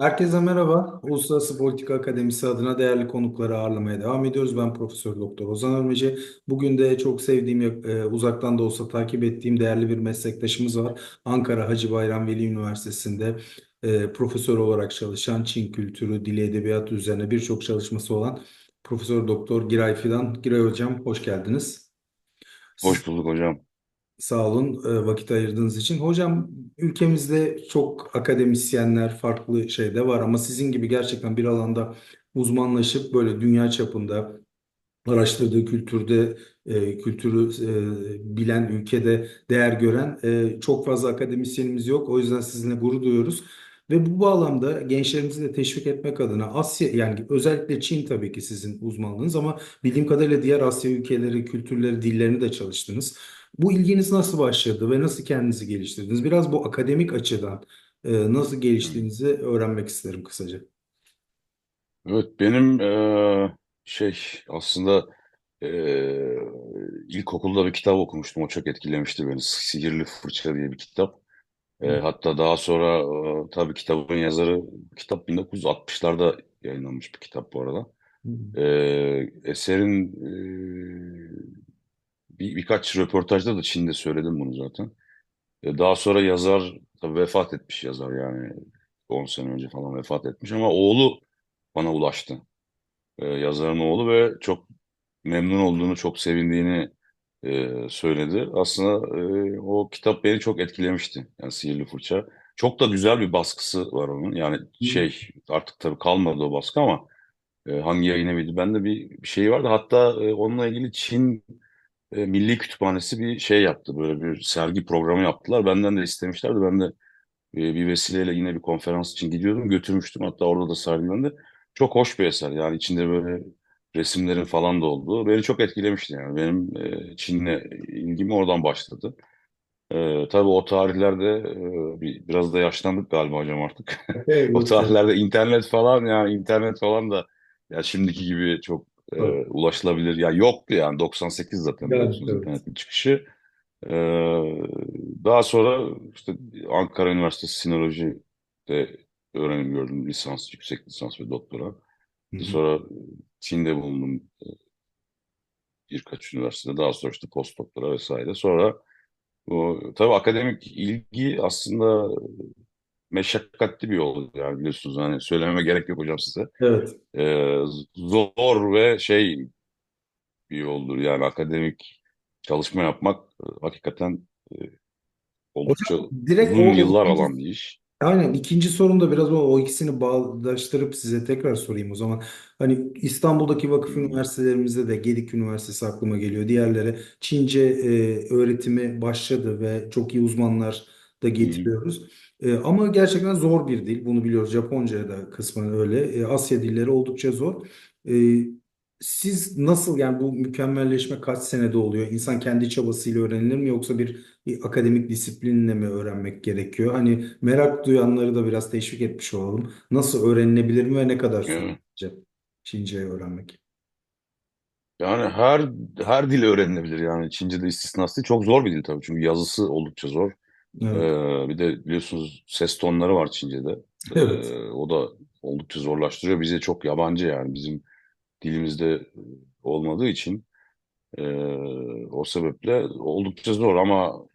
Herkese merhaba. Uluslararası Politika Akademisi adına değerli konukları ağırlamaya devam ediyoruz. Ben Profesör Doktor Ozan Örmeci. Bugün de çok sevdiğim, e, uzaktan da olsa takip ettiğim değerli bir meslektaşımız var. Ankara Hacı Bayram Veli Üniversitesi'nde e, profesör olarak çalışan Çin kültürü, dili, edebiyatı üzerine birçok çalışması olan Profesör Doktor Giray Fidan. Giray Hocam hoş geldiniz. Hoş bulduk hocam. Sağ olun e, vakit ayırdığınız için. Hocam ülkemizde çok akademisyenler farklı şeyde var ama sizin gibi gerçekten bir alanda uzmanlaşıp böyle dünya çapında araştırdığı kültürde e, kültürü e, bilen ülkede değer gören çok fazla akademisyenimiz yok. O yüzden sizinle gurur duyuyoruz. Ve bu bağlamda gençlerimizi de teşvik etmek adına Asya yani özellikle Çin tabii ki sizin uzmanlığınız ama bildiğim kadarıyla diğer Asya ülkeleri, kültürleri, dillerini de çalıştınız. Bu ilginiz nasıl başladı ve nasıl kendinizi geliştirdiniz? Biraz bu akademik açıdan e, nasıl geliştiğinizi öğrenmek isterim kısaca. Evet benim eee, şey aslında eee ilkokulda bir kitap okumuştum. O çok etkilemişti beni. Sihirli Fırça diye bir kitap. Hı Eee, hatta daha sonra eee, tabii kitabın yazarı kitap 1960'larda yayınlanmış bir kitap bu arada. hı. Eee, eserin eee, bir, birkaç röportajda da Çin'de söyledim bunu zaten. E, Daha sonra yazar tabii vefat etmiş yazar yani 10 sene önce falan vefat etmiş ama oğlu bana ulaştı. E, yazarın oğlu ve çok memnun olduğunu, çok sevindiğini e, söyledi. Aslında e, o kitap beni çok etkilemişti. Yani Sihirli Fırça. Çok da güzel bir baskısı var onun. Yani şey artık tabii kalmadı o baskı ama e, hangi yayın eviydi? Bende bir, bir şey vardı. Hatta e, onunla ilgili Çin e, Milli Kütüphanesi bir şey yaptı. Böyle bir sergi programı yaptılar. Benden de istemişlerdi. Ben de e, bir vesileyle yine bir konferans için gidiyordum. Götürmüştüm. Hatta orada da sergilendi. Çok hoş bir eser. Yani içinde böyle resimlerin falan da olduğu. Beni çok etkilemişti yani. Benim e, Çin'le ilgim oradan başladı. E, tabii o tarihlerde e, bir, biraz da yaşlandık galiba hocam artık. O tarihlerde internet falan yani internet falan da ya şimdiki gibi çok e, Evet. ulaşılabilir. Ya yoktu yani 98 zaten Yani, biliyorsunuz evet. internetin çıkışı. E, daha sonra işte Ankara Üniversitesi Sinoloji'de öğrenim gördüm. Lisans, yüksek lisans ve doktora. Hı hı. Sonra Çin'de bulundum birkaç üniversitede. Daha sonra işte postdoktora vesaire. Sonra bu, tabii akademik ilgi aslında meşakkatli bir yol yani biliyorsunuz hani söylememe gerek yok hocam size. Evet. Ee, zor ve şey bir yoldur yani akademik çalışma yapmak hakikaten e, oldukça Hocam direkt uzun o yıllar alan bir iş. Aynen ikinci sorum da biraz o, o ikisini bağdaştırıp size tekrar sorayım o zaman. Hani İstanbul'daki vakıf üniversitelerimizde de Gedik Üniversitesi aklıma geliyor. Diğerleri Çince e, öğretimi başladı ve çok iyi uzmanlar da getiriyoruz. E, ama gerçekten zor bir dil. Bunu biliyoruz. Japonca da kısmen öyle. E, Asya dilleri oldukça zor. E, siz nasıl yani bu mükemmelleşme kaç senede oluyor? İnsan kendi çabasıyla öğrenilir mi yoksa bir, bir akademik disiplinle mi öğrenmek gerekiyor? Hani merak duyanları da biraz teşvik etmiş olalım. Nasıl öğrenilebilir mi ve ne kadar Evet. sürecek Çince'yi öğrenmek? Yani her her dil öğrenilebilir yani Çince de istisnası. Çok zor bir dil tabii çünkü yazısı oldukça zor. Evet. Ee, bir de biliyorsunuz ses tonları var Çince'de. Evet. Ee, o da oldukça zorlaştırıyor. Bize çok yabancı yani bizim dilimizde olmadığı için e, o sebeple oldukça zor ama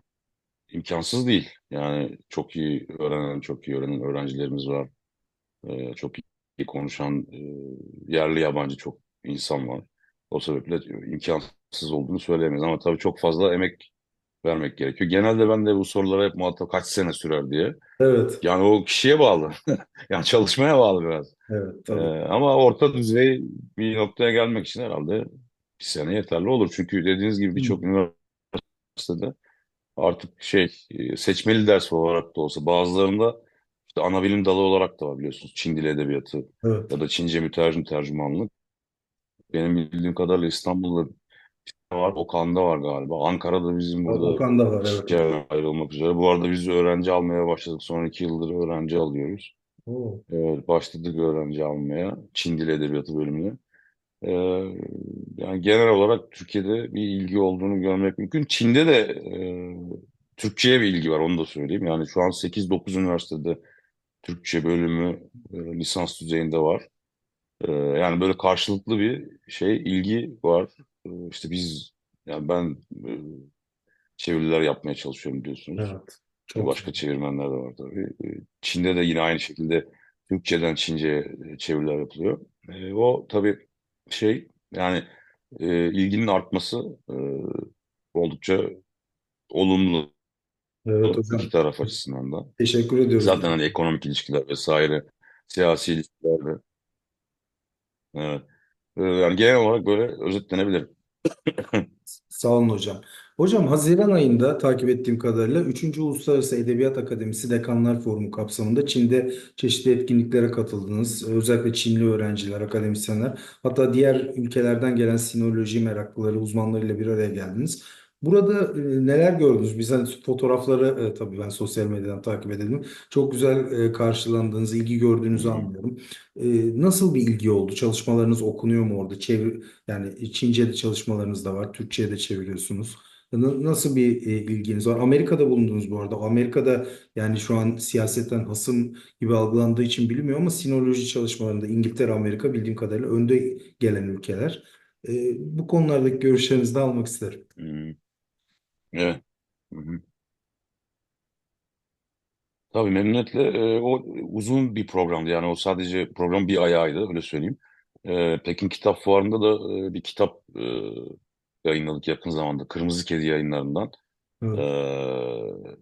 imkansız değil. Yani çok iyi öğrenen, çok iyi öğrenen öğrencilerimiz var. E, çok iyi konuşan e, yerli yabancı çok insan var. O sebeple imkansız olduğunu söyleyemeyiz ama tabii çok fazla emek vermek gerekiyor. Genelde ben de bu sorulara hep muhatap kaç sene sürer diye. Evet. Yani o kişiye bağlı. Yani çalışmaya bağlı biraz. Evet. Ee, Tabii. ama orta düzey bir noktaya gelmek için herhalde bir sene yeterli olur. Çünkü dediğiniz gibi birçok üniversitede artık şey e, seçmeli ders olarak da olsa bazılarında işte ana bilim dalı olarak da var biliyorsunuz. Çin Dili Edebiyatı Evet. ya da Çince mütercim tercümanlık. Benim bildiğim kadarıyla İstanbul'da var, Okan'da var galiba. Ankara'da bizim burada Okan da var. Evet. yer ayrılmak üzere. Bu arada biz öğrenci almaya başladık. Son iki yıldır öğrenci alıyoruz. Oo. Evet, başladık öğrenci almaya. Çin Dili Edebiyatı bölümüne. Ee, yani genel olarak Türkiye'de bir ilgi olduğunu görmek mümkün. Çin'de de e, Türkçe'ye bir ilgi var onu da söyleyeyim. Yani şu an sekiz dokuz üniversitede Türkçe bölümü e, lisans düzeyinde var. E, yani böyle karşılıklı bir şey, ilgi var. E, işte biz, yani ben e, çeviriler yapmaya çalışıyorum biliyorsunuz. Evet. Çok başka çevirmenler de var tabii. E, Çin'de de yine aynı şekilde Türkçeden Çince'ye e, çeviriler yapılıyor. E, o tabii şey yani e, ilginin artması e, oldukça olumlu Evet iki hocam. taraf açısından da. Teşekkür ediyoruz. Zaten hani ekonomik ilişkiler vesaire, siyasi ilişkiler de. Evet. E, yani genel olarak böyle özetlenebilir. Sağ olun hocam. Hocam Haziran ayında takip ettiğim kadarıyla üçüncü Uluslararası Edebiyat Akademisi Dekanlar Forumu kapsamında Çin'de çeşitli etkinliklere katıldınız. Özellikle Çinli öğrenciler, akademisyenler, hatta diğer ülkelerden gelen sinoloji meraklıları, uzmanlarıyla bir araya geldiniz. Burada e, neler gördünüz? Biz hani fotoğrafları e, tabii ben sosyal medyadan takip edelim. Çok güzel e, karşılandığınızı, ilgi gördüğünüzü anlıyorum. E, nasıl bir ilgi oldu? Çalışmalarınız okunuyor mu orada? Çevir, yani Çince'de çalışmalarınız da var, Türkçe'ye de çeviriyorsunuz. Na- Nasıl bir e, ilginiz var? Amerika'da bulundunuz bu arada. Amerika'da yani şu an siyasetten hasım gibi algılandığı için bilinmiyor ama sinoloji çalışmalarında İngiltere, Amerika bildiğim kadarıyla önde gelen ülkeler. E, bu konulardaki görüşlerinizi de almak isterim. Hmm. Evet. Hı hı. Tabii memnuniyetle e, o uzun bir programdı yani o sadece program bir ayağıydı öyle söyleyeyim. E, Pekin Kitap Fuarı'nda da e, bir kitap e, yayınladık yakın zamanda Kırmızı Kedi yayınlarından. Evet.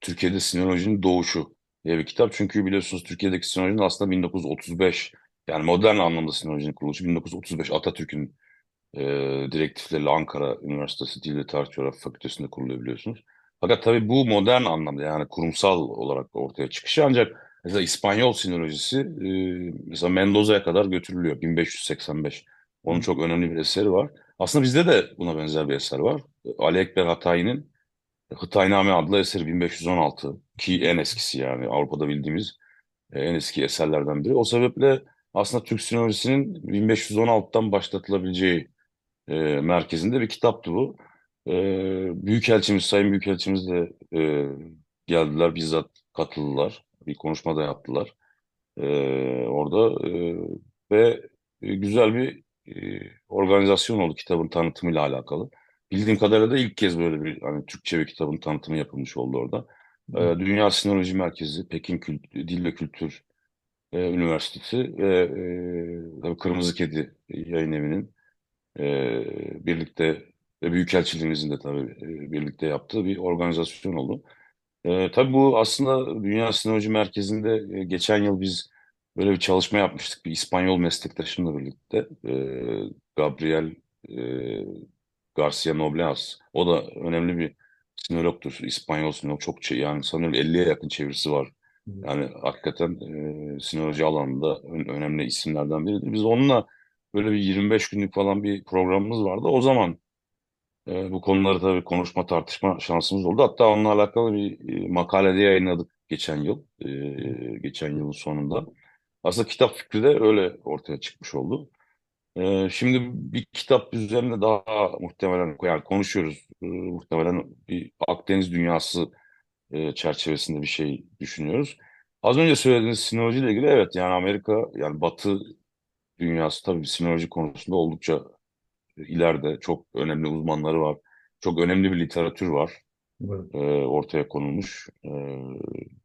Türkiye'de sinolojinin doğuşu diye bir kitap. Çünkü biliyorsunuz Türkiye'deki sinolojinin aslında 1935 yani modern anlamda sinolojinin kuruluşu 1935 Atatürk'ün e, direktifleriyle Ankara Üniversitesi Dil ve Tarih Coğrafya Fakültesi'nde kuruluyor biliyorsunuz. Fakat tabii bu modern anlamda yani kurumsal olarak ortaya çıkışı ancak mesela İspanyol sinolojisi e, mesela Mendoza'ya kadar götürülüyor 1585. Onun çok önemli bir eseri var. Aslında bizde de buna benzer bir eser var. Ali Ekber Hatayi'nin Hıtayname adlı eseri 1516 ki en eskisi yani Avrupa'da bildiğimiz e, en eski eserlerden biri. O sebeple aslında Türk sinolojisinin 1516'dan başlatılabileceği e, merkezinde bir kitaptı bu. E, Büyükelçimiz, Sayın Büyükelçimiz de e, geldiler, bizzat katıldılar. Bir konuşma da yaptılar e, orada. E, ve e, güzel bir e, organizasyon oldu kitabın tanıtımıyla alakalı. Bildiğim kadarıyla da ilk kez böyle bir hani Türkçe bir kitabın tanıtımı yapılmış oldu orada. E, Dünya Sinoloji Merkezi, Pekin Kült Dil ve Kültür e, Üniversitesi ve e, tabii Kırmızı Kedi Yayın Evi'nin e, birlikte ve Büyükelçiliğimizin de tabii e, birlikte yaptığı bir organizasyon oldu. E, tabii bu aslında Dünya Sinoloji Merkezi'nde e, geçen yıl biz böyle bir çalışma yapmıştık bir İspanyol meslektaşımla birlikte. E, Gabriel e, Garcia Nobleas. O da önemli bir sinologtur. İspanyol sinolog. Çok yani sanıyorum 50'ye yakın çevirisi var. Yani hakikaten e, sinoloji alanında ön- önemli isimlerden biridir. Biz onunla böyle bir 25 günlük falan bir programımız vardı. O zaman e, bu konuları tabii konuşma, tartışma şansımız oldu. Hatta onunla alakalı bir e, makale de yayınladık geçen yıl. E, geçen yılın sonunda. Aslında kitap fikri de öyle ortaya çıkmış oldu. E, şimdi bir kitap üzerine daha muhtemelen yani konuşuyoruz. E, muhtemelen bir Akdeniz dünyası e, çerçevesinde bir şey düşünüyoruz. Az önce söylediğiniz sinoloji ile ilgili evet yani Amerika yani Batı dünyası tabii sinoloji konusunda oldukça ileride çok önemli uzmanları var. Çok önemli bir literatür var Evet. e, ortaya konulmuş. E,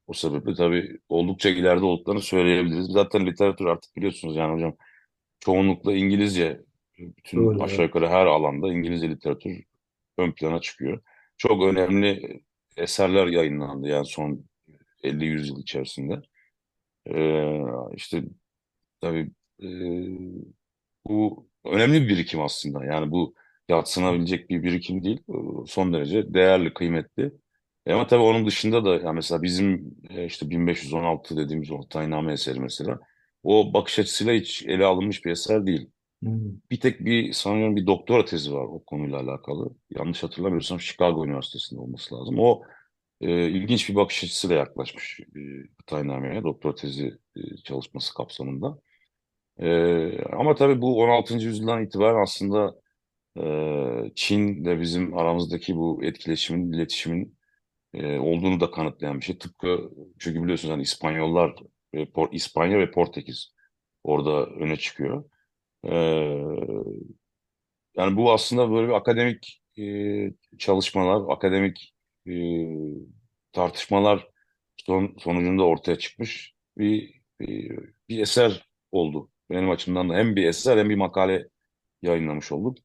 o sebeple tabii oldukça ileride olduklarını söyleyebiliriz. Zaten literatür artık biliyorsunuz yani hocam çoğunlukla İngilizce bütün Öyle. aşağı yukarı her alanda İngilizce literatür ön plana çıkıyor. Çok önemli eserler yayınlandı yani son 50-100 yıl içerisinde. E, işte tabii e, bu önemli bir birikim aslında. Yani bu yadsınabilecek bir birikim değil. Son derece değerli, kıymetli. E ama tabii onun dışında da yani mesela bizim e, işte 1516 dediğimiz o Tayname eseri mesela o bakış açısıyla hiç ele alınmış bir eser değil. Hmm. Bir tek bir sanıyorum bir doktora tezi var o konuyla alakalı. Yanlış hatırlamıyorsam Chicago Üniversitesi'nde olması lazım. O e, ilginç bir bakış açısıyla yaklaşmış e, Tayname'ye doktora tezi e, çalışması kapsamında. Ee, ama tabii bu 16. yüzyıldan itibaren aslında e, Çin de bizim aramızdaki bu etkileşimin, iletişimin e, olduğunu da kanıtlayan bir şey. Tıpkı çünkü biliyorsunuz hani İspanyollar, e, Por- İspanya ve Portekiz orada öne çıkıyor. E, yani bu aslında böyle bir akademik e, çalışmalar, akademik e, tartışmalar son, sonucunda ortaya çıkmış bir, bir, bir eser oldu. Benim açımdan da hem bir eser hem bir makale yayınlamış olduk.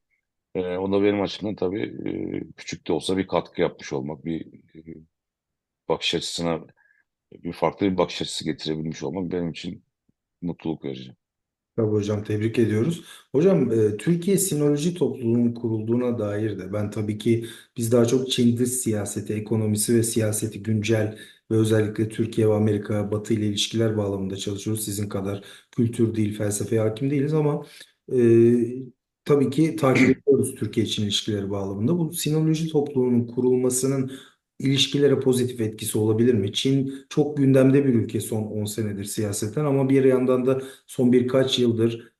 E, o da benim açımdan tabii e, küçük de olsa bir katkı yapmış olmak, bir e, bakış açısına bir farklı bir bakış açısı getirebilmiş olmak benim için mutluluk verici. Tabii hocam tebrik ediyoruz. Hocam e, Türkiye Sinoloji Topluluğu'nun kurulduğuna dair de ben tabii ki biz daha çok Çin dış siyaseti, ekonomisi ve siyaseti güncel ve özellikle Türkiye ve Amerika, Batı ile ilişkiler bağlamında çalışıyoruz. Sizin kadar kültür, dil, felsefeye hakim değiliz ama e, tabii ki takip ediyoruz Türkiye-Çin ilişkileri bağlamında. Bu Sinoloji Topluluğu'nun kurulmasının ilişkilere pozitif etkisi olabilir mi? Çin çok gündemde bir ülke son 10 senedir siyaseten ama bir yandan da son birkaç yıldır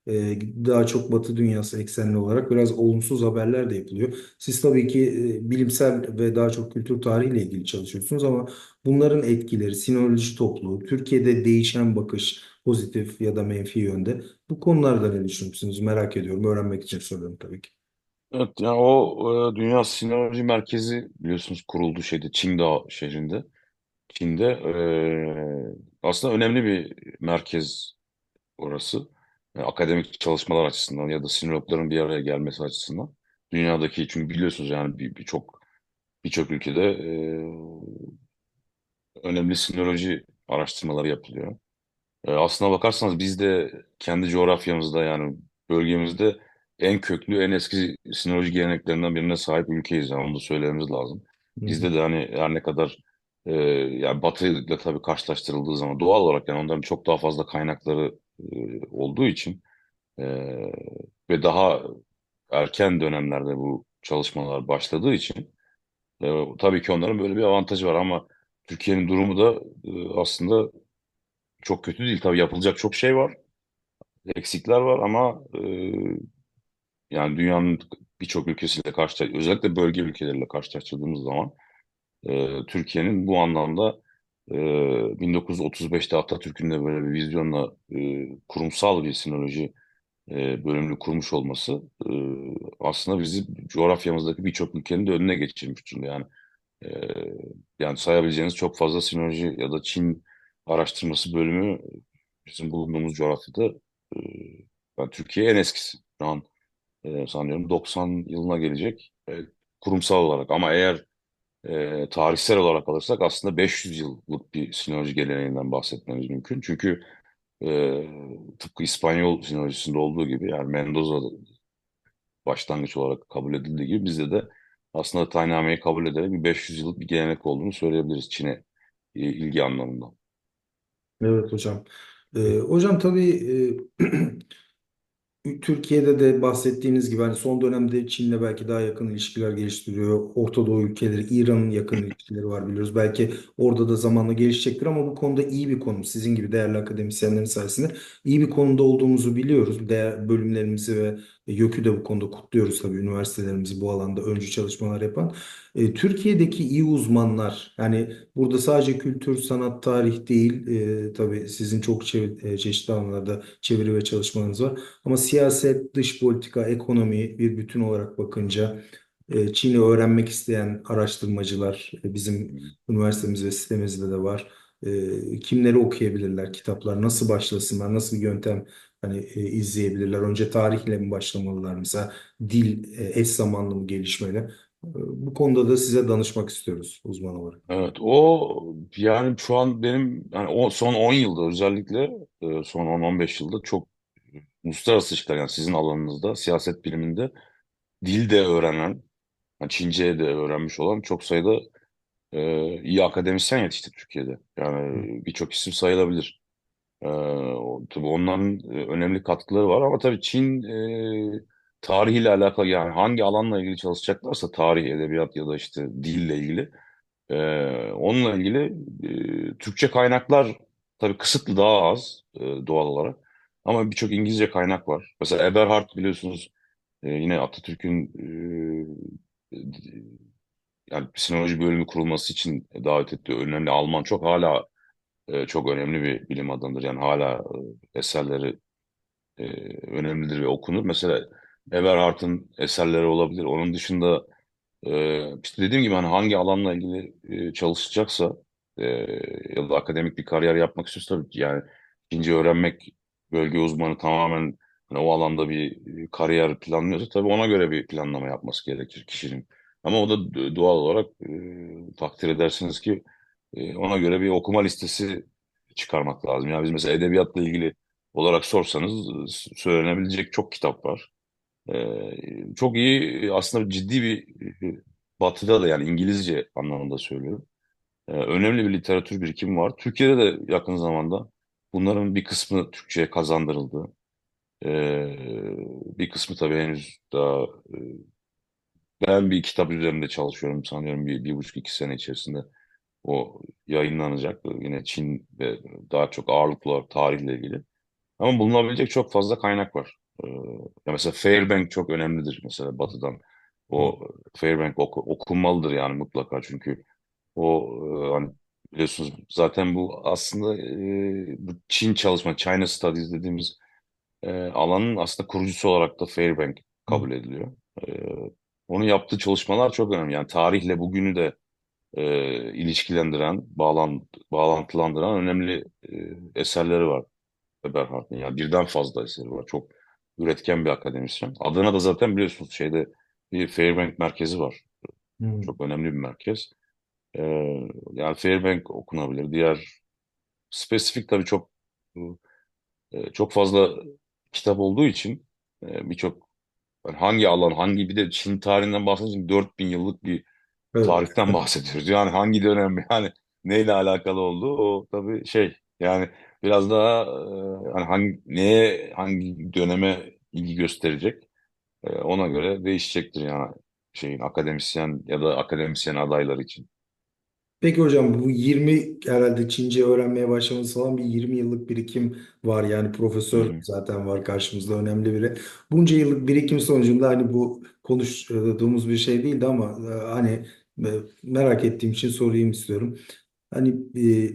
daha çok Batı dünyası eksenli olarak biraz olumsuz haberler de yapılıyor. Siz tabii ki e, bilimsel ve daha çok kültür tarihiyle ilgili çalışıyorsunuz ama bunların etkileri, sinoloji topluluğu, Türkiye'de değişen bakış pozitif ya da menfi yönde bu konularda ne düşünüyorsunuz? Merak ediyorum. Öğrenmek için soruyorum tabii ki. Evet, yani o e, Dünya Sinoloji Merkezi biliyorsunuz kuruldu şeyde Qingdao şehrinde. Çin'de e, aslında önemli bir merkez orası. Akademik çalışmalar açısından ya da sinologların bir araya gelmesi açısından. Dünyadaki çünkü biliyorsunuz yani bir- birçok birçok ülkede e, önemli sinoloji araştırmaları yapılıyor. E, aslına bakarsanız biz de kendi coğrafyamızda yani bölgemizde en köklü, en eski sinoloji geleneklerinden birine sahip ülkeyiz. Yani onu da söylememiz lazım. Bizde de hani her ne kadar e, yani Batı ile tabii karşılaştırıldığı zaman doğal olarak yani onların çok daha fazla kaynakları olduğu için e, ve daha erken dönemlerde bu çalışmalar başladığı için e, tabii ki onların böyle bir avantajı var ama Türkiye'nin durumu da e, aslında çok kötü değil. Tabii yapılacak çok şey var, eksikler var ama e, yani dünyanın birçok ülkesiyle karşı özellikle bölge ülkeleriyle karşılaştırdığımız zaman e, Türkiye'nin bu anlamda e, 1935'te Atatürk'ün de böyle bir vizyonla e, kurumsal bir sinoloji e, bölümünü kurmuş olması e, aslında bizi coğrafyamızdaki birçok ülkenin de önüne geçirmiş durumda. Yani e, yani sayabileceğiniz çok fazla sinoloji ya da Çin araştırması bölümü bizim bulunduğumuz coğrafyada e, yani Türkiye en eskisi. Şu an e, sanıyorum 90 yılına gelecek e, kurumsal olarak. Ama eğer e, tarihsel olarak alırsak aslında 500 yıllık bir sinoloji geleneğinden bahsetmemiz mümkün. Çünkü e, tıpkı İspanyol sinolojisinde olduğu gibi yani Mendoza başlangıç olarak kabul edildiği gibi bizde de aslında tayinameyi kabul ederek bir 500 yıllık bir gelenek olduğunu söyleyebiliriz Çin'e e, ilgi anlamında. Evet hocam. Ee, hocam tabii e, Türkiye'de de bahsettiğiniz gibi hani son dönemde Çin'le belki daha yakın ilişkiler geliştiriyor. Orta Doğu ülkeleri, İran'ın yakın ilişkileri var biliyoruz. Belki orada da zamanla gelişecektir ama bu konuda iyi bir konum. Sizin gibi değerli akademisyenlerin sayesinde iyi bir konumda olduğumuzu biliyoruz. Değer, bölümlerimizi ve YÖK'ü de bu konuda kutluyoruz tabii üniversitelerimizi bu alanda öncü çalışmalar yapan. E, Türkiye'deki iyi uzmanlar yani burada sadece kültür, sanat, tarih değil e, tabii sizin çok çe- e, çeşitli alanlarda çeviri ve çalışmalarınız var. Ama siyaset, dış politika, ekonomi bir bütün olarak bakınca e, Çin'i öğrenmek isteyen araştırmacılar e, bizim üniversitemiz ve sitemizde de var. Kimleri okuyabilirler, kitaplar nasıl başlasınlar, nasıl bir yöntem hani izleyebilirler? Önce tarihle mi başlamalılar mesela dil e, eş zamanlı mı gelişmeli? Bu konuda da size danışmak istiyoruz uzman olarak. Evet, o yani şu an benim yani o son 10 yılda özellikle son 10-15 yılda çok uluslararası ilişkiler yani sizin alanınızda siyaset biliminde dil de öğrenen, yani Çince de öğrenmiş olan çok sayıda e, iyi akademisyen yetişti Türkiye'de. Yani birçok isim sayılabilir. E, tabii onların e, önemli katkıları var ama tabii Çin e, tarihiyle alakalı yani hangi alanla ilgili çalışacaklarsa tarih, edebiyat ya da işte dille ilgili ee, onunla ilgili e, Türkçe kaynaklar tabii kısıtlı daha az e, doğal olarak. Ama birçok İngilizce kaynak var. Mesela Eberhard biliyorsunuz e, yine Atatürk'ün e, yani sinoloji bölümü kurulması için davet ettiği önemli Alman çok hala e, çok önemli bir bilim adamıdır. Yani hala e, eserleri e, önemlidir ve okunur. Mesela Eberhard'ın eserleri olabilir. Onun dışında e, işte dediğim gibi hani hangi alanla ilgili e, çalışacaksa e, ya da akademik bir kariyer yapmak istiyorsa tabii yani ikinci öğrenmek bölge uzmanı tamamen hani o alanda bir e, kariyer planlıyorsa tabii ona göre bir planlama yapması gerekir kişinin. Ama o da doğal olarak e, takdir edersiniz ki e, ona göre bir okuma listesi çıkarmak lazım. Yani biz mesela edebiyatla ilgili olarak sorsanız e, söylenebilecek çok kitap var. Ee, çok iyi aslında ciddi bir e, Batı'da da yani İngilizce anlamında söylüyorum. Ee, önemli bir literatür birikimi var. Türkiye'de de yakın zamanda bunların bir kısmı Türkçe'ye kazandırıldı. Ee, bir kısmı tabii henüz daha e, ben bir kitap üzerinde çalışıyorum sanıyorum bir, bir buçuk iki sene içerisinde o yayınlanacak. Yine Çin ve daha çok ağırlıklı olarak tarihle ilgili. Ama bulunabilecek çok fazla kaynak var. Ee, ya mesela Fairbank çok önemlidir mesela Batı'dan. O Fairbank oku- okunmalıdır yani mutlaka çünkü o e, hani biliyorsunuz zaten bu aslında e, bu Çin çalışma, China Studies dediğimiz e, alanın aslında kurucusu olarak da Fairbank kabul ediliyor. E, onun yaptığı çalışmalar çok önemli. Yani tarihle bugünü de e, ilişkilendiren, bağlan, bağlantılandıran önemli e, eserleri var. Eberhard'ın yani birden fazla eseri var. Çok üretken bir akademisyen. Adına da zaten biliyorsunuz şeyde bir Fairbank merkezi var. Hı. Çok önemli bir merkez. Ee, yani Fairbank okunabilir. Diğer spesifik tabii çok e, çok fazla kitap olduğu için e, birçok yani hangi alan, hangi bir de Çin tarihinden bahsedince 4000 yıllık bir Evet. tarihten bahsediyoruz. Yani hangi dönem yani neyle alakalı olduğu o tabii şey yani biraz daha e, hani hangi neye hangi döneme ilgi gösterecek e, ona göre değişecektir yani şeyin akademisyen ya da akademisyen adayları için. Peki hocam bu 20 herhalde Çince öğrenmeye başlaması falan bir 20 yıllık birikim var. Yani profesör hı. zaten var karşımızda önemli biri. Bunca yıllık birikim sonucunda hani bu konuştuğumuz bir şey değildi ama e, hani e, merak ettiğim için sorayım istiyorum. Hani e,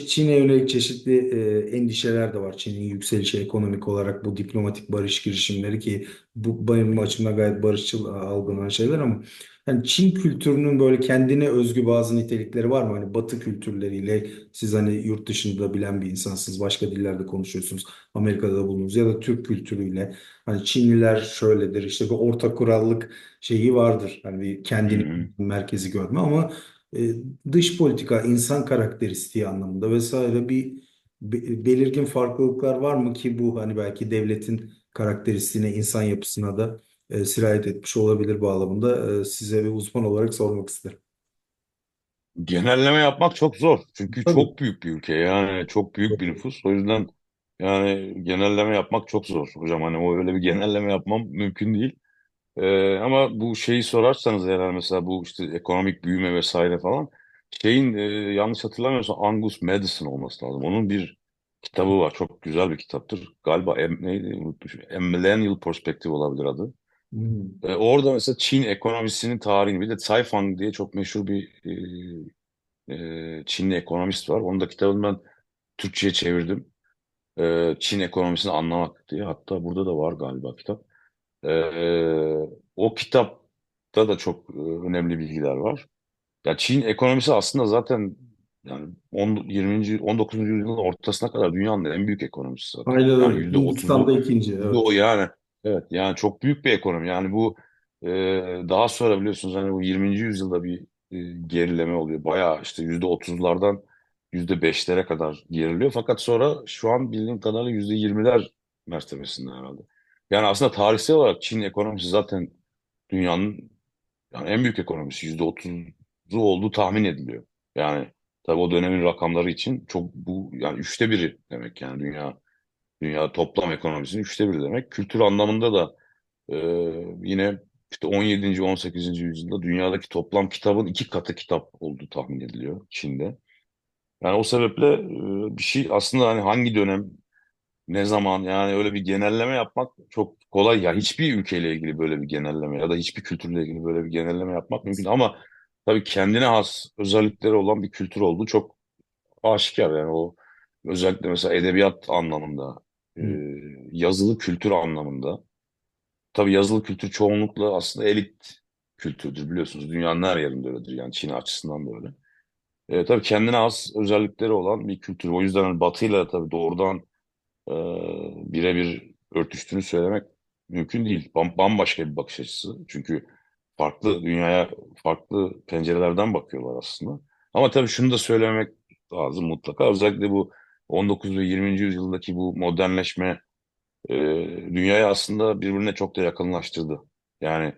Çin'e yönelik çeşitli e, endişeler de var. Çin'in yükselişi ekonomik olarak bu diplomatik barış girişimleri ki bu benim açımdan gayet barışçıl algılanan şeyler ama yani Çin kültürünün böyle kendine özgü bazı nitelikleri var mı? Hani Batı kültürleriyle siz hani yurt dışında bilen bir insansınız, başka dillerde konuşuyorsunuz, Amerika'da da bulundunuz ya da Türk kültürüyle hani Çinliler şöyledir işte bir orta kurallık şeyi vardır. Hani bir kendini merkezi görme ama e, dış politika, insan karakteristiği anlamında vesaire bir be- belirgin farklılıklar var mı ki bu hani belki devletin karakteristiğine, insan yapısına da e, sirayet etmiş olabilir bağlamında e, size bir uzman olarak sormak isterim. Genelleme yapmak çok zor. Çünkü Tabii. çok büyük bir ülke yani çok büyük bir nüfus. O yüzden yani genelleme yapmak çok zor. Hocam hani o öyle bir genelleme yapmam mümkün değil. Ee, ama bu şeyi sorarsanız eğer mesela bu işte ekonomik büyüme vesaire falan şeyin e, yanlış hatırlamıyorsam Angus Maddison olması lazım. Onun bir kitabı var. Çok güzel bir kitaptır. Galiba em, neydi unutmuşum. A Millennial Perspective olabilir adı. Hmm. Ee, orada mesela Çin ekonomisinin tarihini bir de Cai Fang diye çok meşhur bir e, e, Çinli ekonomist var. Onun da kitabını ben Türkçe'ye çevirdim. Ee, Çin ekonomisini anlamak diye. Hatta burada da var galiba kitap. Ee, o kitapta da çok e, önemli bilgiler var. Ya Çin ekonomisi aslında zaten yani 10, 20. 19. yüzyılın ortasına kadar dünyanın en büyük ekonomisi zaten. Aynen Yani öyle. otuzu Hindistan'da ikinci. o Evet. yani evet yani çok büyük bir ekonomi. Yani bu e, daha sonra biliyorsunuz hani bu 20. yüzyılda bir e, gerileme oluyor. Bayağı işte yüzde otuzlardan yüzde beşlere kadar geriliyor. Fakat sonra şu an bildiğim kadarıyla yüzde yirmiler mertebesinde herhalde. Yani aslında tarihsel olarak Çin ekonomisi zaten dünyanın yani en büyük ekonomisi yüzde otuzu olduğu tahmin ediliyor. Yani tabii o dönemin rakamları için çok bu yani üçte biri demek yani dünya dünya toplam ekonomisinin üçte biri demek. Kültür anlamında da e, yine işte 17. 18. yüzyılda dünyadaki toplam kitabın iki katı kitap olduğu tahmin ediliyor Çin'de. Yani o sebeple e, bir şey aslında hani hangi dönem ne zaman yani öyle bir genelleme yapmak çok kolay ya hiçbir ülkeyle ilgili böyle bir genelleme ya da hiçbir kültürle ilgili böyle bir genelleme yapmak mümkün ama tabii kendine has özellikleri olan bir kültür olduğu çok aşikar yani o özellikle mesela edebiyat anlamında, e, yazılı kültür anlamında. Tabii yazılı kültür çoğunlukla aslında elit kültürdür biliyorsunuz. Dünyanın her yerinde öyledir yani Çin açısından da öyle. E, tabii kendine has özellikleri olan bir kültür. O yüzden hani Batı'yla tabii doğrudan e, birebir örtüştüğünü söylemek mümkün değil. Bam- bambaşka bir bakış açısı. Çünkü farklı dünyaya farklı pencerelerden bakıyorlar aslında. Ama tabii şunu da söylemek lazım mutlaka. Özellikle bu 19 ve 20. yüzyıldaki bu modernleşme e, dünyayı aslında birbirine çok da yakınlaştırdı. Yani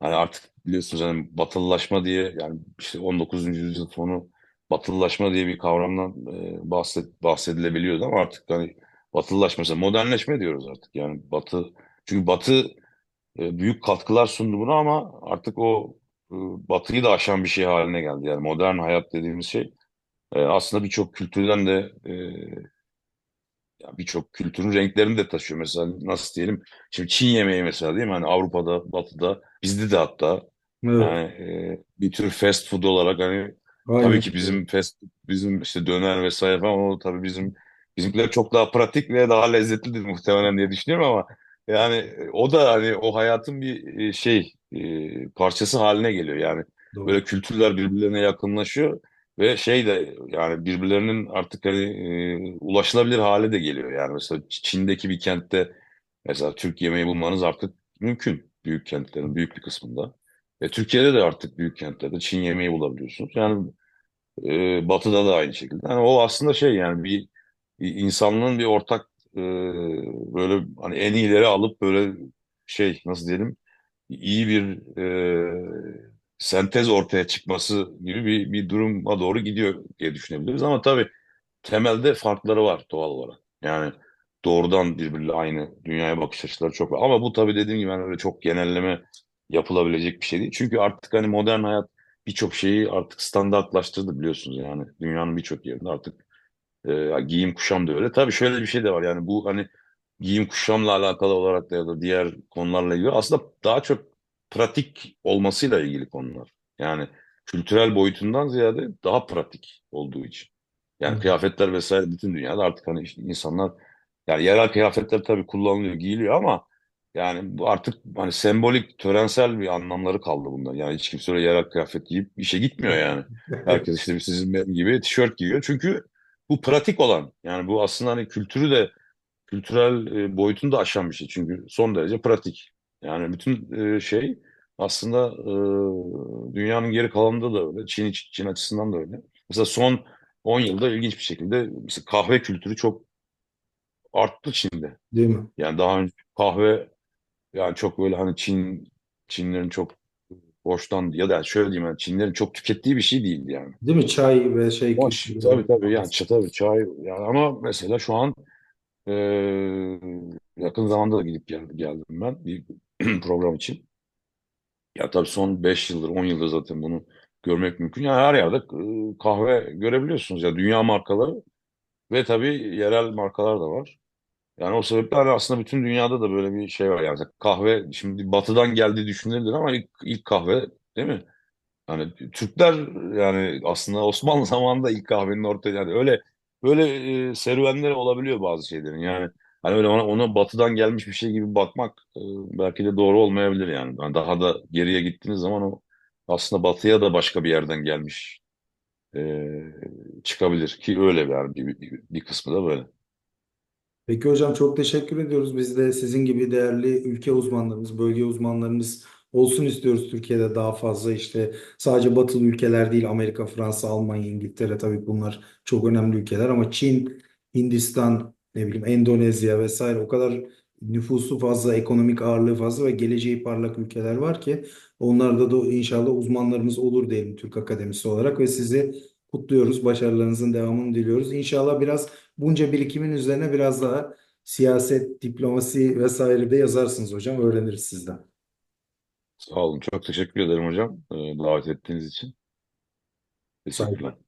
hani artık biliyorsunuz hani batılılaşma diye yani işte 19. yüzyıl sonu batılılaşma diye bir kavramdan e, bahset, bahsedilebiliyordu ama artık hani batılılaşma mesela modernleşme diyoruz artık. Yani batı çünkü batı e, büyük katkılar sundu buna ama artık o e, batıyı da aşan bir şey haline geldi. Yani modern hayat dediğimiz şey e, aslında birçok kültürden de birçok kültürün renklerini de taşıyor. Mesela nasıl diyelim? Şimdi Çin yemeği mesela değil mi? Hani Avrupa'da, Batı'da, bizde de hatta Evet. yani bir tür fast food olarak hani tabii Aynen. ki bizim fast bizim işte döner vesaire falan o tabii bizim bizimkiler çok daha pratik ve daha lezzetlidir muhtemelen diye düşünüyorum ama yani e, o da hani o hayatın bir e, şey e, parçası haline geliyor. Yani böyle Doğru. kültürler birbirlerine yakınlaşıyor. Ve şey de yani birbirlerinin artık hani e, ulaşılabilir hale de geliyor. Yani mesela Çin'deki bir kentte mesela Türk yemeği bulmanız artık mümkün. Büyük kentlerin büyük bir kısmında. Ve Türkiye'de de artık büyük kentlerde Çin yemeği bulabiliyorsunuz. Yani e, Batı'da da aynı şekilde. Yani o aslında şey yani bir insanlığın bir ortak e, böyle hani en iyileri alıp böyle şey nasıl diyelim iyi bir e, sentez ortaya çıkması gibi bir, bir duruma doğru gidiyor diye düşünebiliriz. Ama tabii temelde farkları var doğal olarak. Yani doğrudan birbiriyle aynı dünyaya bakış açıları çok var. Ama bu tabii dediğim gibi hani öyle çok genelleme yapılabilecek bir şey değil. Çünkü artık hani modern hayat birçok şeyi artık standartlaştırdı biliyorsunuz yani. Dünyanın birçok yerinde artık e, giyim kuşam da öyle. Tabii şöyle bir şey de var yani bu hani giyim kuşamla alakalı olarak da ya da diğer konularla ilgili aslında daha çok pratik olmasıyla ilgili konular. Yani kültürel boyutundan ziyade daha pratik olduğu için. Yani kıyafetler vesaire bütün dünyada artık hani işte insanlar yani yerel kıyafetler tabii kullanılıyor, giyiliyor ama yani bu artık hani sembolik, törensel bir anlamları kaldı bunlar. Yani hiç kimse öyle yerel kıyafet giyip işe gitmiyor yani. Herkes işte sizin gibi tişört giyiyor. Çünkü bu pratik olan. Yani bu aslında hani kültürü de kültürel e, boyutunu da aşan bir şey. Çünkü son derece pratik. Yani bütün e, şey aslında e, dünyanın geri kalanında da öyle. Çin, Çin açısından da öyle. Mesela son 10 yılda ilginç bir şekilde mesela kahve kültürü çok arttı Çin'de. Değil mi? Yani daha önce kahve yani çok böyle hani Çin Çinlerin çok hoştan ya da şöyle diyeyim yani Çinlerin çok tükettiği bir şey değildi yani. Değil mi? Çay ve şey kültürü. Tabii tabii yani tabii çay yani ama mesela şu an e, yakın zamanda da gidip gel- geldim ben bir program için. Ya tabii son 5 yıldır 10 yıldır zaten bunu görmek mümkün. Yani her yerde e, kahve görebiliyorsunuz ya dünya markaları ve tabii yerel markalar da var. Yani o sebeple hani aslında bütün dünyada da böyle bir şey var. Yani kahve şimdi batıdan geldiği düşünülebilir ama ilk, ilk kahve değil mi? Hani Türkler yani aslında Osmanlı zamanında ilk kahvenin ortaya yani öyle böyle e, serüvenleri olabiliyor bazı şeylerin. Yani hani öyle ona, ona batıdan gelmiş bir şey gibi bakmak e, belki de doğru olmayabilir yani. Yani daha da geriye gittiğiniz zaman o aslında batıya da başka bir yerden gelmiş e, çıkabilir ki öyle yani bir, bir, bir kısmı da böyle. Peki hocam çok teşekkür ediyoruz. Biz de sizin gibi değerli ülke uzmanlarımız, bölge uzmanlarımız olsun istiyoruz Türkiye'de daha fazla işte sadece batılı ülkeler değil Amerika, Fransa, Almanya, İngiltere tabii bunlar çok önemli ülkeler ama Çin, Hindistan, ne bileyim Endonezya vesaire o kadar nüfusu fazla, ekonomik ağırlığı fazla ve geleceği parlak ülkeler var ki onlarda da inşallah uzmanlarımız olur diyelim Türk Akademisi olarak ve sizi kutluyoruz. Başarılarınızın devamını diliyoruz. İnşallah biraz bunca birikimin üzerine biraz daha siyaset, diplomasi vesaire de yazarsınız hocam. Öğreniriz sizden. Sağ olun. Çok teşekkür ederim hocam e, davet ettiğiniz için. Saygılar. Teşekkürler.